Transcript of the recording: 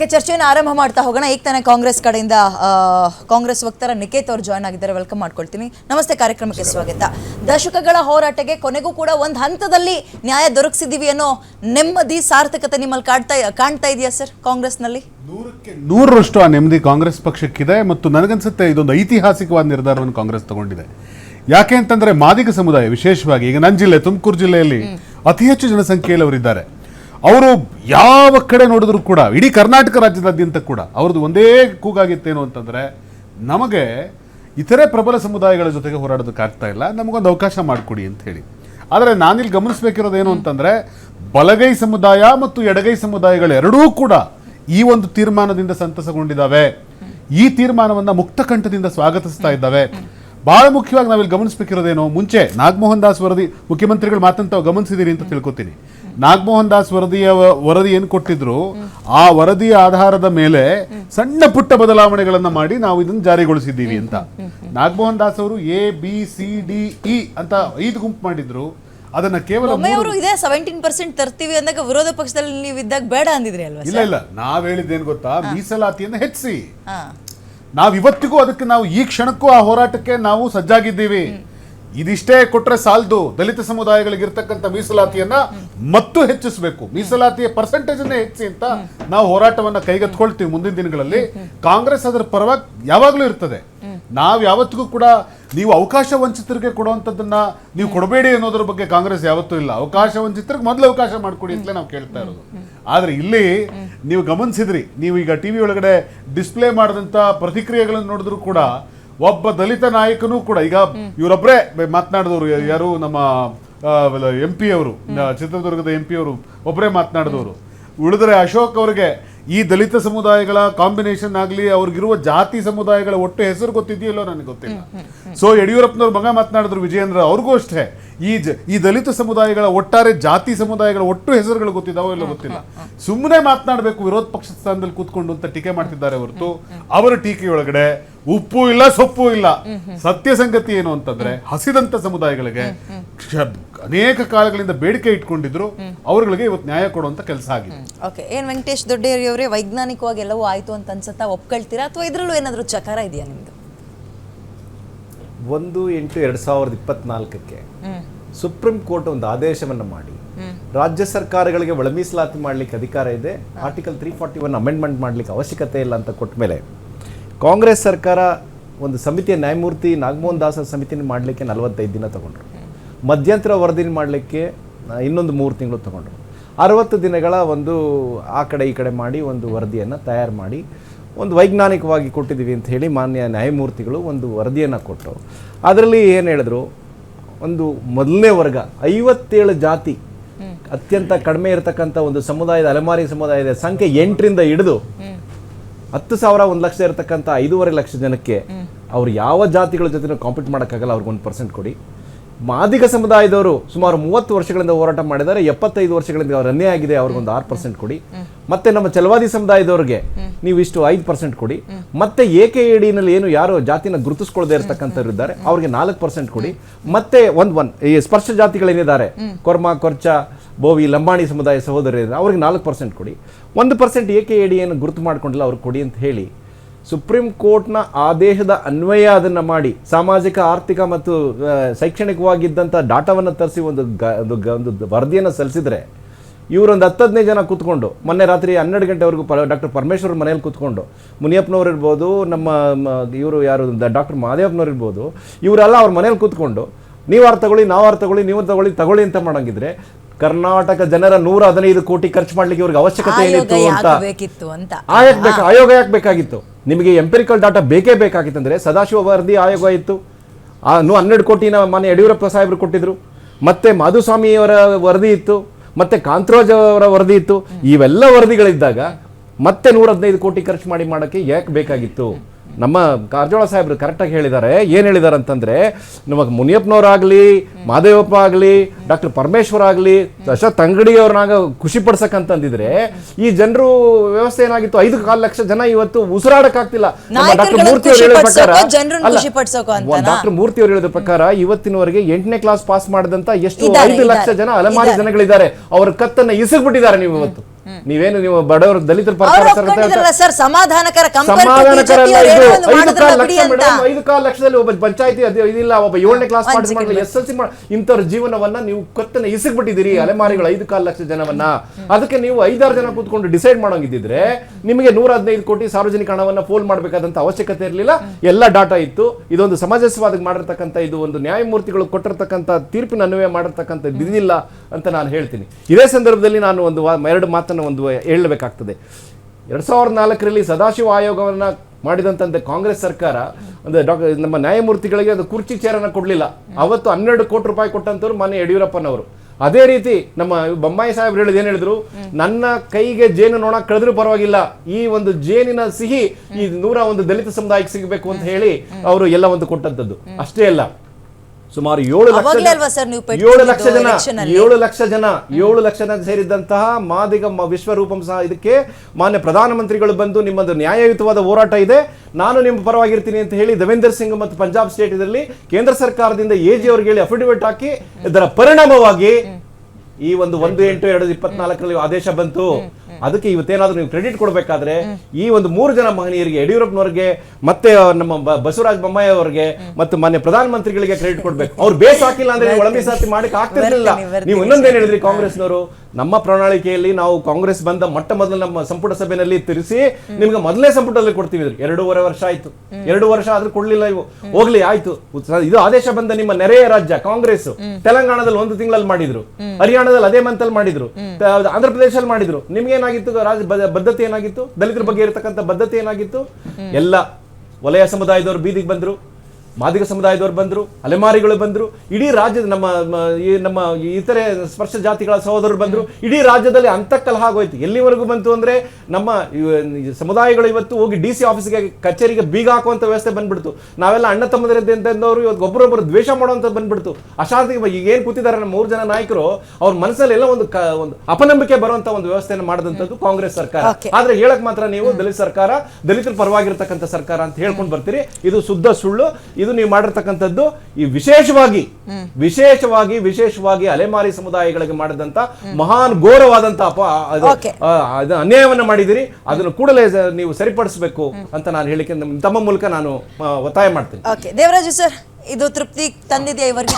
Okay ಚರ್ಚೆಯನ್ನು ಆರಂಭ ಮಾಡ್ತಾ ಹೋಗೋಣ. ಈಗ ತಾನೇ ಕಾಂಗ್ರೆಸ್ ಕಡೆಯಿಂದ ಕಾಂಗ್ರೆಸ್ ವಕ್ತಾರ ನಿಕೇತ್ ಅವರು ಜಾಯ್ನ್ ಆಗಿದ್ದಾರೆ. ವೆಲ್ಕಮ್ ಮಾಡ್ಕೊಳ್ತೀನಿ. ನಮಸ್ತೆ ಕಾರ್ಯಕ್ರಮಕ್ಕೆ ಸ್ವಾಗತ. ದಶಕಗಳ ಹೋರಾಟಕ್ಕೆ ಕೊನೆಗೂ ಕೂಡ ಒಂದು ಹಂತದಲ್ಲಿ ನ್ಯಾಯ ದೊರಕಿಸಿದೀವಿ ಅನ್ನೋ ನೆಮ್ಮದಿ ಸಾರ್ಥಕತೆ ನಿಮ್ಮಲ್ಲಿ ಕಾಡ್ತಾ ಕಾಣ್ತಾ ಇದೆಯಾ ಸರ್ ಕಾಂಗ್ರೆಸ್ನಲ್ಲಿ? ನೂರಕ್ಕೆ ನೂರರಷ್ಟು ಆ ನೆಮ್ಮದಿ ಕಾಂಗ್ರೆಸ್ ಪಕ್ಷಕ್ಕಿದೆ ಮತ್ತು ನನಗನ್ಸುತ್ತೆ ಇದೊಂದು ಐತಿಹಾಸಿಕವಾದ ನಿರ್ಧಾರವನ್ನು ಕಾಂಗ್ರೆಸ್ ತಗೊಂಡಿದೆ. ಯಾಕೆ ಅಂತಂದ್ರೆ ಮಾದಿಗ ಸಮುದಾಯ ವಿಶೇಷವಾಗಿ ಈಗ ನನ್ನ ಜಿಲ್ಲೆ ತುಮಕೂರು ಜಿಲ್ಲೆಯಲ್ಲಿ ಅತಿ ಹೆಚ್ಚು ಜನಸಂಖ್ಯೆಯಲ್ಲಿ ಅವರಿದ್ದಾರೆ. ಅವರು ಯಾವ ಕಡೆ ನೋಡಿದ್ರು ಕೂಡ, ಇಡೀ ಕರ್ನಾಟಕ ರಾಜ್ಯದಾದ್ಯಂತ ಕೂಡ ಅವ್ರದ್ದು ಒಂದೇ ಕೂಗಾಗಿತ್ತೇನು ಅಂತಂದರೆ, ನಮಗೆ ಇತರೆ ಪ್ರಬಲ ಸಮುದಾಯಗಳ ಜೊತೆಗೆ ಹೋರಾಡೋದಕ್ಕಾಗ್ತಾ ಇಲ್ಲ, ನಮಗೊಂದು ಅವಕಾಶ ಮಾಡಿಕೊಡಿ ಅಂತ ಹೇಳಿ. ಆದರೆ ನಾನಿಲ್ಲಿ ಗಮನಿಸಬೇಕಿರೋದು ಏನು ಅಂತಂದ್ರೆ, ಬಲಗೈ ಸಮುದಾಯ ಮತ್ತು ಎಡಗೈ ಸಮುದಾಯಗಳೆರಡೂ ಕೂಡ ಈ ಒಂದು ತೀರ್ಮಾನದಿಂದ ಸಂತಸಗೊಂಡಿದ್ದಾವೆ. ಈ ತೀರ್ಮಾನವನ್ನು ಮುಕ್ತ ಕಂಠದಿಂದ ಸ್ವಾಗತಿಸ್ತಾ ಇದ್ದಾವೆ. ಬಹಳ ಮುಖ್ಯವಾಗಿ ನಾವಿಲ್ಲಿ ಗಮನಿಸಬೇಕಿರೋದೇನು ಮುಂಚೆ ನಾಗಮೋಹನ್ ದಾಸ್ ವರದಿ ಮುಖ್ಯಮಂತ್ರಿಗಳು ಮಾತಂತ ತಾವು ಗಮನಿಸಿದಿರಿ ಅಂತ ತಿಳ್ಕೊತೀನಿ. ನಾಗಮೋಹನ್ ದಾಸ್ ವರದಿಯ ವರದಿ ಏನು ಕೊಟ್ಟಿದ್ರು? ಆ ವರದಿಯ ಆಧಾರದ ಮೇಲೆ ಸಣ್ಣ ಪುಟ್ಟ ಬದಲಾವಣೆಗಳನ್ನ ಮಾಡಿ ನಾವು ಇದನ್ನು ಜಾರಿಗೊಳಿಸಿದ್ದೀವಿ ಅಂತ. ನಾಗಮೋಹನ್ ದಾಸ್ ಅವರು A B C D E ಅಂತ ಐದು ಗುಂಪು ಮಾಡಿದ್ರು. ಅದನ್ನ ಕೇವಲ ಅವರು ಇದೇ ಸೆವೆಂಟೀನ್ ಪರ್ಸೆಂಟ್ ತರ್ತೀವಿ ಅಂದಾಗ ವಿರೋಧ ಪಕ್ಷದಲ್ಲಿ ನೀವು ಇದ್ದಾಗ ಬೇಡ ಅಂದಿದ್ರಿ ಅಲ್ವಾ ಇಲ್ಲ ಇಲ್ಲ. ನಾವ್ ಹೇಳಿದ್ದೇನು ಗೊತ್ತಾ? ಮೀಸಲಾತಿಯನ್ನು ಹೆಚ್ಚಿಸಿ. ನಾವ್ ಇವತ್ತಿಗೂ ಅದಕ್ಕೆ ನಾವು ಈ ಕ್ಷಣಕ್ಕೂ ಆ ಹೋರಾಟಕ್ಕೆ ನಾವು ಸಜ್ಜಾಗಿದ್ದೀವಿ. ಇದಿಷ್ಟೇ ಕೊಟ್ರೆ ಸಾಲದು ದಲಿತ ಸಮುದಾಯಗಳಿಗೆ ಇರ್ತಕ್ಕಂಥ ಮೀಸಲಾತಿಯನ್ನ ಮತ್ತೂ ಹೆಚ್ಚಿಸಬೇಕು. ಮೀಸಲಾತಿಯ ಪರ್ಸೆಂಟೇಜ್ ಹೆಚ್ಚಿ ಅಂತ ನಾವು ಹೋರಾಟವನ್ನ ಕೈಗೆತ್ಕೊಳ್ತೀವಿ ಮುಂದಿನ ದಿನಗಳಲ್ಲಿ. ಕಾಂಗ್ರೆಸ್ ಅದರ ಪರವಾಗಿ ಯಾವಾಗ್ಲೂ ಇರ್ತದೆ. ನಾವ್ ಯಾವತ್ತಿಗೂ ಕೂಡ ನೀವು ಅವಕಾಶ ವಂಚಿತರಿಗೆ ಕೊಡುವಂಥದ್ದನ್ನ ನೀವು ಕೊಡಬೇಡಿ ಅನ್ನೋದ್ರ ಬಗ್ಗೆ ಕಾಂಗ್ರೆಸ್ ಯಾವತ್ತೂ ಇಲ್ಲ. ಅವಕಾಶ ವಂಚಿತರಿಗೆ ಮೊದಲು ಅವಕಾಶ ಮಾಡಿಕೊಡಿ ಅಂತಲೇ ನಾವು ಕೇಳ್ತಾ ಇರೋದು. ಆದ್ರೆ ಇಲ್ಲಿ ನೀವು ಗಮನಿಸಿದ್ರಿ, ನೀವು ಈಗ ಟಿವಿ ಒಳಗಡೆ ಡಿಸ್ಪ್ಲೇ ಮಾಡಿದಂಥ ಪ್ರತಿಕ್ರಿಯೆಗಳನ್ನು ನೋಡಿದ್ರು ಕೂಡ ಒಬ್ಬ ದಲಿತ ನಾಯಕನೂ ಕೂಡ, ಈಗ ಇವರೊಬ್ಬರೇ ಮಾತನಾಡಿದವರು, ಯಾರು ನಮ್ಮ ಎಂ ಪಿ ಅವರು ಚಿತ್ರದುರ್ಗದ ಎಂ ಪಿ ಅವರು ಒಬ್ಬರೇ ಮಾತನಾಡಿದವರು. ಉಳಿದ್ರೆ ಅಶೋಕ್ ಅವರಿಗೆ ಈ ದಲಿತ ಸಮುದಾಯಗಳ ಕಾಂಬಿನೇಷನ್ ಆಗಲಿ ಅವ್ರಿಗಿರುವ ಜಾತಿ ಸಮುದಾಯಗಳ ಒಟ್ಟು ಹೆಸರು ಗೊತ್ತಿದೆಯಲ್ಲೋ ನನಗೆ ಗೊತ್ತಿಲ್ಲ. ಸೊ ಯಡಿಯೂರಪ್ಪನವ್ರ ಮಗ ಮಾತನಾಡಿದ್ರು ವಿಜಯೇಂದ್ರ ಅವ್ರಿಗೂ ಅಷ್ಟೇ. ಈ ಜ ಈ ದಲಿತ ಸಮುದಾಯಗಳ ಒಟ್ಟಾರೆ ಜಾತಿ ಸಮುದಾಯಗಳ ಒಟ್ಟು ಹೆಸರುಗಳು ಗೊತ್ತಿದ್ದಾವೋ ಇಲ್ಲೋ ಗೊತ್ತಿಲ್ಲ. ಸುಮ್ಮನೆ ಮಾತನಾಡಬೇಕು ವಿರೋಧ ಪಕ್ಷದ ಸ್ಥಾನದಲ್ಲಿ ಕೂತ್ಕೊಂಡು ಅಂತ ಟೀಕೆ ಮಾಡ್ತಿದ್ದಾರೆ ಹೊರತು ಅವರ ಟೀಕೆಯೊಳಗಡೆ ಉಪ್ಪು ಇಲ್ಲ ಸೊಪ್ಪು ಇಲ್ಲ. ಸತ್ಯ ಸಂಗತಿ ಏನು ಅಂತಂದ್ರೆ ಹಸಿದಂತ ಸಮುದಾಯಗಳಿಗೆ ಅನೇಕ ಕಾಲಗಳಿಂದ ಬೇಡಿಕೆ ಇಟ್ಕೊಂಡಿದ್ರು ಅವರುಗಳಿಗೆ ಇವತ್ತು ನ್ಯಾಯ ಕೊಡುವಂತ ಕೆಲಸ ಆಗಿದೆ. ಓಕೆ ಏನ್ ವೆಂಕಟೇಶ್ ದೊಡ್ಡೇರಿಯವ್ರೆ ವೈಜ್ಞಾನಿಕವಾಗಿ ಎಲ್ಲವೂ ಆಯ್ತು ಅಂತ ಅನ್ಸುತ್ತಾ ಒಪ್ಕೊಳ್ತೀರಾ? ಅಥವಾ ಇದ್ರಲ್ಲೂ ಏನಾದರೂ ಚಕಾರ ಇದೆಯಾ ನಿಮ್ದು? ಒಂದು ಎಂಟು ಎರಡ್ ಸಾವಿರದ ಇಪ್ಪತ್ನಾಲ್ಕಕ್ಕೆ ಸುಪ್ರೀಂ ಕೋರ್ಟ್ ಒಂದು ಆದೇಶವನ್ನು ಮಾಡಿ. ರಾಜ್ಯ ಸರ್ಕಾರಗಳಿಗೆ ಒಳ ಮಾಡ್ಲಿಕ್ಕೆ ಮಾಡಲಿಕ್ಕೆ ಅಧಿಕಾರ ಇದೆ. Article three forty one amendment ಮಾಡಲಿಕ್ಕೆ ಅವಶ್ಯಕತೆ ಇಲ್ಲ ಅಂತ ಕೊಟ್ಟ ಮೇಲೆ ಕಾಂಗ್ರೆಸ್ ಸರ್ಕಾರ ಒಂದು ಸಮಿತಿಯ ನ್ಯಾಯಮೂರ್ತಿ ನಾಗಮೋಹನ್ ದಾಸ ಸಮಿತಿನ ಮಾಡಲಿಕ್ಕೆ ನಲವತ್ತೈದು ದಿನ ತಗೊಂಡ್ರು. ಮಧ್ಯಂತರ ವರದಿ ಮಾಡಲಿಕ್ಕೆ ಇನ್ನೊಂದು ಮೂರು ತಿಂಗಳು ತಗೊಂಡ್ರು. ಅರವತ್ತು ದಿನಗಳ ಒಂದು ಆ ಕಡೆ ಈ ಕಡೆ ಮಾಡಿ ಒಂದು ವರದಿಯನ್ನು ತಯಾರು ಮಾಡಿ ಒಂದು ವೈಜ್ಞಾನಿಕವಾಗಿ ಕೊಟ್ಟಿದ್ದೀವಿ ಅಂತ ಹೇಳಿ ಮಾನ್ಯ ನ್ಯಾಯಮೂರ್ತಿಗಳು ಒಂದು ವರದಿಯನ್ನು ಕೊಟ್ಟರು. ಅದರಲ್ಲಿ ಏನು ಹೇಳಿದ್ರು? ಒಂದು ಮೊದಲನೇ ವರ್ಗ ಐವತ್ತೇಳು ಜಾತಿ ಅತ್ಯಂತ ಕಡಿಮೆ ಇರತಕ್ಕಂಥ ಒಂದು ಸಮುದಾಯದ ಅಲೆಮಾರಿ ಸಮುದಾಯದ ಸಂಖ್ಯೆ ಎಂಟರಿಂದ ಹಿಡಿದು ಹತ್ತು ಸಾವಿರ ಒಂದು ಲಕ್ಷ ಇರತಕ್ಕಂಥ ಐದೂವರೆ ಲಕ್ಷ ಜನಕ್ಕೆ ಅವ್ರು ಯಾವ ಜಾತಿಗಳ ಜೊತೆ ಕಾಂಪೀಟ್ ಮಾಡೋಕ್ಕಾಗಲ್ಲ ಅವ್ರಿಗೆ ಒಂದು ಪರ್ಸೆಂಟ್ ಕೊಡಿ. ಮಾದಿಗ ಸಮುದಾಯದವರು ಸುಮಾರು ಮೂವತ್ತು ವರ್ಷಗಳಿಂದ ಹೋರಾಟ ಮಾಡಿದ್ದಾರೆ, ಎಪ್ಪತ್ತೈದು ವರ್ಷಗಳಿಂದ ಅವ್ರ ಅನ್ಯಾಯ ಆಗಿದೆ, ಅವ್ರಿಗೊಂದು ಆರು ಪರ್ಸೆಂಟ್ ಕೊಡಿ. ಮತ್ತೆ ನಮ್ಮ ಚಲವಾದಿ ಸಮುದಾಯದವರಿಗೆ ನೀವು ಇಷ್ಟು ಐದು ಪರ್ಸೆಂಟ್ ಕೊಡಿ. ಮತ್ತೆ ಎಕೆ ಎ ಡಿನಲ್ಲಿ ಏನು ಯಾರು ಜಾತಿನ ಗುರುತಿಸ್ಕೊಳ್ಳದೆ ಇರತಕ್ಕಂಥವ್ರು ಇದ್ದಾರೆ, ಅವ್ರಿಗೆ ನಾಲ್ಕು ಪರ್ಸೆಂಟ್ ಕೊಡಿ. ಮತ್ತೆ ಒಂದು ಒನ್ ಈ ಸ್ಪರ್ಶ ಜಾತಿಗಳೇನಿದ್ದಾರೆ, ಕೊರ್ಮ, ಕೊರ್ಚ, ಬೋವಿ, ಲಂಬಾಣಿ ಸಮುದಾಯ ಸಹೋದರ ಅವ್ರಿಗೆ ನಾಲ್ಕು ಪರ್ಸೆಂಟ್ ಕೊಡಿ. ಒಂದು ಪರ್ಸೆಂಟ್ ಏಕೆ ಡಿ ಏನು ಗುರುತು ಮಾಡ್ಕೊಂಡಿಲ್ಲ, ಅವ್ರಿಗೆ ಕೊಡಿ ಅಂತ ಹೇಳಿ ಸುಪ್ರೀಂ ಕೋರ್ಟ್ನ ಆದೇಶದ ಅನ್ವಯ ಅದನ್ನು ಮಾಡಿ ಸಾಮಾಜಿಕ, ಆರ್ಥಿಕ ಮತ್ತು ಶೈಕ್ಷಣಿಕವಾಗಿದ್ದಂಥ ಡಾಟಾವನ್ನು ತರಿಸಿ ಒಂದು ಗ- ಒಂದು ಒಂದು ವರದಿಯನ್ನು ಸಲ್ಲಿಸಿದ್ರೆ ಇವರೊಂದು ಹತ್ತು ಹದಿನೈದು ಜನ ಕೂತ್ಕೊಂಡು, ಮೊನ್ನೆ ರಾತ್ರಿ ಹನ್ನೆರಡು ಗಂಟೆವರೆಗೂ ಪ, ಡಾಕ್ಟರ್ ಪರಮೇಶ್ವರ್ ಮನೆಯಲ್ಲಿ ಕೂತ್ಕೊಂಡು, ಮುನಿಯಪ್ಪನವ್ರು ಇರ್ಬೋದು, ನಮ್ಮ ಇವರು ಯಾರು ಡಾಕ್ಟರ್ ಮಹಾದೇವಪ್ಪನವ್ರು ಇರ್ಬೋದು, ಇವರೆಲ್ಲ ಅವ್ರ ಮನೇಲಿ ಕೂತ್ಕೊಂಡು, ನೀವು ಅರ್ಥ ತಗೊಳ್ಳಿ, ನಾವು ಅರ್ಥ ತಗೊಳ್ಳಿ, ನೀವು ತಗೊಳ್ಳಿ ತಗೊಳ್ಳಿ ಅಂತ ಮಾಡಂಗಿದ್ರೆ ಕರ್ನಾಟಕ ಜನರ ನೂರ ಹದಿನೈದು ಕೋಟಿ ಖರ್ಚು ಮಾಡ್ಲಿಕ್ಕೆ ಇವ್ರಿಗೆ ಅವಶ್ಯಕತೆ ಏನಿತ್ತು ಅಂತ ಆಯೋಗ ಬೇಕು? ಆಯೋಗ ಯಾಕೆ ಬೇಕಾಗಿತ್ತು? ನಿಮಗೆ ಎಂಪಿರಿಕಲ್ ಡಾಟಾ ಬೇಕೇ ಬೇಕಾಗಿತ್ತಂದ್ರೆ ಸದಾಶಿವ ವರದಿ ಆಯೋಗ ಇತ್ತು. ಆ ನೂ ಹನ್ನೆರಡು ಕೋಟಿನ ಮಾನ್ಯ ಯಡಿಯೂರಪ್ಪ ಸಾಹೇಬರು ಕೊಟ್ಟಿದ್ರು. ಮತ್ತೆ ಮಾಧುಸ್ವಾಮಿಯವರ ವರದಿ ಇತ್ತು ಮತ್ತೆ ಕಾಂತರಾಜ್ ಅವರ ವರದಿ ಇತ್ತು. ಇವೆಲ್ಲ ವರದಿಗಳಿದ್ದಾಗ ಮತ್ತೆ ನೂರ ಹದಿನೈದು ಕೋಟಿ ಖರ್ಚು ಮಾಡಿ ಮಾಡೋಕ್ಕೆ ಯಾಕೆ ಬೇಕಾಗಿತ್ತು? ನಮ್ಮ ಕಾರಜೋಳ ಸಾಹೇಬರು ಕರೆಕ್ಟಾಗಿ ಹೇಳಿದ್ದಾರೆ. ಏನು ಹೇಳಿದ್ದಾರೆ ಅಂತಂದ್ರೆ ನಮಗೆ ಮುನಿಯಪ್ಪನವರಾಗಲಿ ಮಾದೇವಪ್ಪ ಆಗಲಿ ಡಾಕ್ಟರ್ ಪರಮೇಶ್ವರ್ ಆಗಲಿ ದಶರಥ್ ತಂಗಡಿಯವ್ರನ್ನಾಗ ಖುಷಿ ಪಡ್ಸಕ್ಕಂತಂದಿದ್ರೆ ಈ ಜನರು ವ್ಯವಸ್ಥೆ ಏನಾಗಿತ್ತು? ಐದು ಕಾಲು ಲಕ್ಷ ಜನ ಇವತ್ತು ಉಸಿರಾಡಕ್ಕಾಗ್ತಿಲ್ಲ ಡಾಕ್ಟರ್ ಮೂರ್ತಿ ಅವರು ಹೇಳಿದ ಪ್ರಕಾರ ಡಾಕ್ಟರ್ ಮೂರ್ತಿ ಅವರು ಹೇಳಿದ ಪ್ರಕಾರ ಇವತ್ತಿನವರೆಗೆ ಎಂಟನೇ ಕ್ಲಾಸ್ ಪಾಸ್ ಮಾಡಿದಂತ ಎಷ್ಟು ಐದು ಲಕ್ಷ ಜನ ಅಲೆಮಾರಿ. ಜನಗಳಿದ್ದಾರೆ. ಅವ್ರ ಕತ್ತನ್ನ ಇಸಗ್ಬಿಟ್ಟಿದ್ದಾರೆ ನೀವು ಇವತ್ತು. ನೀವೇನು ನೀವು ಬಡವರು ದಲಿತರ ಪರ ಸರ್ ಸಮಾಧಾನಕರ ಸಮಾಧಾನಕರ ಐದು ಕಾಲು ಲಕ್ಷದಲ್ಲಿ ಒಬ್ಬ ಪಂಚಾಯತಿ ಇದಿಲ್ಲ ಒಬ್ಬ ಏಳನೇ ಕ್ಲಾಸ್ ಪಾಸ್ ಮಾಡಲಿ ಎಸ್ ಎಲ್ ಸಿ ಇಂಥವ್ರ ಜೀವನವನ್ನ ನೀವು ಕೊತ್ತನ ಇಸಿಗ್ಬಿಟ್ಟಿದ್ದೀರಿ ಅಲೆಮಾರಿಗಳು ಐದು ಕಾಲು ಲಕ್ಷ ಜನವನ್ನ. ಅದಕ್ಕೆ ನೀವು ಐದಾರು ಜನ ಕೂತ್ಕೊಂಡು ಡಿಸೈಡ್ ಮಾಡೋಂಗಿದ್ದಿದ್ರೆ ನಿಮಗೆ ನೂರ ಹದಿನೈದು ಕೋಟಿ ಸಾರ್ವಜನಿಕ ಹಣವನ್ನ ಫೋಲ್ ಮಾಡಬೇಕಾದಂತ ಅವಶ್ಯಕತೆ ಇರಲಿಲ್ಲ. ಎಲ್ಲ ಡಾಟಾ ಇತ್ತು. ಇದೊಂದು ಸಮಾಜಸ್ವಾದ ಮಾಡಿರ್ತಕ್ಕಂಥ ಇದು ಒಂದು ನ್ಯಾಯಮೂರ್ತಿಗಳು ಕೊಟ್ಟಿರ್ತಕ್ಕಂಥ ತೀರ್ಪಿನ ಅನ್ವಯ ಮಾಡಿರ್ತಕ್ಕಂಥ ಇದಿಲ್ಲ ಅಂತ ನಾನು ಹೇಳ್ತೀನಿ. ಇದೇ ಸಂದರ್ಭದಲ್ಲಿ ನಾನು ಒಂದು ಎರಡು ಮಾತನ್ನು ಒಂದು ಹೇಳಬೇಕಾಗ್ತದೆ. ಎರಡು ಸಾವಿರದ ನಾಲ್ಕರಲ್ಲಿ ಸದಾಶಿವ ಆಯೋಗವನ್ನ ಮಾಡಿದಂಥ ಕಾಂಗ್ರೆಸ್ ಸರ್ಕಾರ ಒಂದು ಡಾಕ್ಟರ್ ನಮ್ಮ ನ್ಯಾಯಮೂರ್ತಿಗಳಿಗೆ ಅದು ಕುರ್ಚಿ ಚೇರನ್ನು ಕೊಡ್ಲಿಲ್ಲ. ಅವತ್ತು ಹನ್ನೆರಡು ಕೋಟಿ ರೂಪಾಯಿ ಕೊಟ್ಟಂಥವ್ರು ಮಾನ್ಯ ಯಡಿಯೂರಪ್ಪನವರು. ಅದೇ ರೀತಿ ನಮ್ಮ ಬೊಮ್ಮಾಯಿ ಸಾಹೇಬ್ರು ಹೇಳಿದ ಏನು ಹೇಳಿದ್ರು? ನನ್ನ ಕೈಗೆ ಜೇನು ನೋಣ ಕಳೆದ್ರೂ ಪರವಾಗಿಲ್ಲ. ಈ ಒಂದು ಜೇನಿನ ಸಿಹಿ ಈ ನೂರ ಒಂದು ದಲಿತ ಸಮುದಾಯಕ್ಕೆ ಸಿಗಬೇಕು ಅಂತ ಹೇಳಿ ಅವರು ಎಲ್ಲ ಒಂದು ಕೊಟ್ಟಂತದ್ದು. ಅಷ್ಟೇ ಅಲ್ಲ. ಸುಮಾರು ಏಳು ಲಕ್ಷ ಏಳು ಲಕ್ಷ ಜನ ಏಳು ಲಕ್ಷ ಜನ ಏಳು ಲಕ್ಷ ಜನ ಸೇರಿದಂತಹ ಮಾದಿಗ ವಿಶ್ವರೂಪಂ ಸಹ ಇದಕ್ಕೆ ಮಾನ್ಯ ಪ್ರಧಾನಮಂತ್ರಿಗಳು ಬಂದು ನಿಮ್ಮದು ನ್ಯಾಯಯುತವಾದ ಹೋರಾಟ ಇದೆ. ನಾನು ನಿಮ್ಮ ಪರವಾಗಿರ್ತೀನಿ ಅಂತ ಹೇಳಿ ದೇವೇಂದರ್ ಸಿಂಗ್ ಮತ್ತು ಪಂಜಾಬ್ ಸ್ಟೇಟ್ ಇದರಲ್ಲಿ ಕೇಂದ್ರ ಸರ್ಕಾರದಿಂದ ಎಜಿ ಅವರಿಗೆ ಹೇಳಿ ಅಫಿಡವಿಟ್ ಹಾಕಿ ಇದರ ಪರಿಣಾಮವಾಗಿ ಈ ಒಂದು ಒಂದು ಎಂಟು ಎರಡು ಇಪ್ಪತ್ನಾಲ್ಕರಲ್ಲಿ ಆದೇಶ ಬಂತು. ಅದಕ್ಕೆ ಇವತ್ತೇನಾದ್ರೂ ನೀವು ಕ್ರೆಡಿಟ್ ಕೊಡಬೇಕಾದ್ರೆ ಈ ಒಂದು ಮೂರು ಜನ ಮಹನೀಯರಿಗೆ ಯಡಿಯೂರಪ್ಪನವರಿಗೆ ಮತ್ತೆ ನಮ್ಮ ಬಸವರಾಜ ಬೊಮ್ಮಾಯಿ ಅವರಿಗೆ ಮತ್ತೆ ಮಾನ್ಯ ಪ್ರಧಾನಮಂತ್ರಿಗಳಿಗೆ ಕ್ರೆಡಿಟ್ ಕೊಡಬೇಕು. ಅವ್ರು ಬೇಸ್ ಹಾಕಿಲ್ಲ ಅಂದ್ರೆ ಒಳಮಿ ಸಾತಿ ಮಾಡಕ್ ಆಗ್ತಿರ್ಲಿಲ್ಲ. ನೀವು ಇನ್ನೊಂದೇನು ಹೇಳಿದ್ರಿ ಕಾಂಗ್ರೆಸ್ನವರು? ನಮ್ಮ ಪ್ರಣಾಳಿಕೆಯಲ್ಲಿ ನಾವು ಕಾಂಗ್ರೆಸ್ ಬಂದ ಮೊಟ್ಟ ಮೊದಲು ನಮ್ಮ ಸಂಪುಟ ಸಭೆಯಲ್ಲಿ ತಿರುಸಿ ನಿಮ್ಗೆ ಮೊದಲೇ ಸಂಪುಟದಲ್ಲಿ ಕೊಡ್ತೀವಿ. ಎರಡೂವರೆ ವರ್ಷ ಆಯ್ತು. ಎರಡು ವರ್ಷ ಆದ್ರೂ ಕೊಡ್ಲಿಲ್ಲ ಇವು. ಹೋಗ್ಲಿ ಆಯ್ತು. ಇದು ಆದೇಶ ಬಂದ ನಿಮ್ಮ ನೆರೆಯ ರಾಜ್ಯ ಕಾಂಗ್ರೆಸ್. ತೆಲಂಗಾಣದಲ್ಲಿ ಒಂದು ತಿಂಗಳಲ್ಲಿ ಮಾಡಿದ್ರು. ಹರಿಯಾಣದಲ್ಲಿ ಅದೇ ಮಂತ್ ಅಲ್ಲಿ ಮಾಡಿದ್ರು ಆಂಧ್ರಪ್ರದೇಶದಲ್ಲಿ ಆಂಧ್ರ ಪ್ರದೇಶದಲ್ಲಿ ಮಾಡಿದ್ರು. ನಿಮ್ಗೆ ಏನಾಗಿತ್ತು? ರಾಜ್ಯ ಬದ್ಧ- ಬದ್ಧತೆ ಏನಾಗಿತ್ತು? ದಲಿತರ ಬಗ್ಗೆ ಇರತಕ್ಕಂಥ ಬದ್ಧತೆ ಏನಾಗಿತ್ತು? ಎಲ್ಲ ವಲಯ ಸಮುದಾಯದವರು ಬೀದಿಗೆ ಬಂದ್ರು. ಮಾದಿಗ ಸಮುದಾಯದವರು ಬಂದರು ಅಲೆಮಾರಿಗಳು ಬಂದರು ಇಡೀ ರಾಜ್ಯದ ನಮ್ಮ ಈ ನಮ್ಮ ಇತರೆ ಸ್ಪರ್ಶ ಜಾತಿಗಳ ಸಹೋದರರು ಬಂದರು ಇಡೀ ರಾಜ್ಯದಲ್ಲಿ ಅಂತಃಕಲಹ ಆಗೋಯ್ತು ಎಲ್ಲಿವರೆಗೂ ಬಂತು ಅಂದ್ರೆ ನಮ್ಮ ಸಮುದಾಯಗಳು ಇವತ್ತು ಹೋಗಿ ಡಿ ಸಿ ಆಫೀಸ್ಗೆ ಕಚೇರಿಗೆ ಬೀಗ ಹಾಕುವಂಥ ವ್ಯವಸ್ಥೆ ಬಂದ್ಬಿಡ್ತು. ನಾವೆಲ್ಲ ಅಣ್ಣ ತಮ್ಮದರಿದ್ದಂತವರು ಇವತ್ತು ಒಬ್ಬರೊಬ್ಬರು ದ್ವೇಷ ಮಾಡುವಂಥದ್ದು ಬಂದ್ಬಿಡ್ತು. ಅಶಾಂತಿ ಈಗ ಏನ್ ಕೂತಿದ್ದಾರೆ ನಮ್ಮ ಮೂರು ಜನ ನಾಯಕರು ಅವ್ರ ಮನಸ್ಸಲ್ಲಿ ಎಲ್ಲ ಒಂದು ಒಂದು ಅಪನಂಬಿಕೆ ಬರುವಂಥ ಒಂದು ವ್ಯವಸ್ಥೆಯನ್ನು ಮಾಡಿದಂಥದ್ದು ಕಾಂಗ್ರೆಸ್ ಸರ್ಕಾರ. ಆದರೆ ಹೇಳಕ್ಕೆ ಹೇಳಕ್ ಮಾತ್ರ ನೀವು ದಲಿತ ಸರ್ಕಾರ ದಲಿತರ ಪರವಾಗಿರ್ತಕ್ಕಂಥ ಸರ್ಕಾರ ಅಂತ ಹೇಳ್ಕೊಂಡು ಬರ್ತೀರಿ. ಇದು ಶುದ್ಧ ಸುಳ್ಳು. ಇದು ನೀವು ಮಾಡಿರ್ತಕ್ಕಂಥದ್ದು ಈ ವಿಶೇಷವಾಗಿ ವಿಶೇಷವಾಗಿ ವಿಶೇಷವಾಗಿ ಅಲೆಮಾರಿ ಸಮುದಾಯಗಳಿಗೆ ಮಾಡಿದಂತ ಮಹಾನ್ ಘೋರವಾದಂತ ಅಪ ಅನ್ಯಾಯವನ್ನ ಮಾಡಿದಿರಿ. ಅದನ್ನು ಕೂಡಲೇ ನೀವು ಸರಿಪಡಿಸಬೇಕು ಅಂತ ನಾನು ಹೇಳಿಕೆ ತಮ್ಮ ಮೂಲಕ ನಾನು ಒತ್ತಾಯ ಮಾಡ್ತೀನಿ. ದೇವರಾಜು ಸರ್ ಇದು ತೃಪ್ತಿ ತಂದಿದೆಯಾ ಇವರಿಗೆ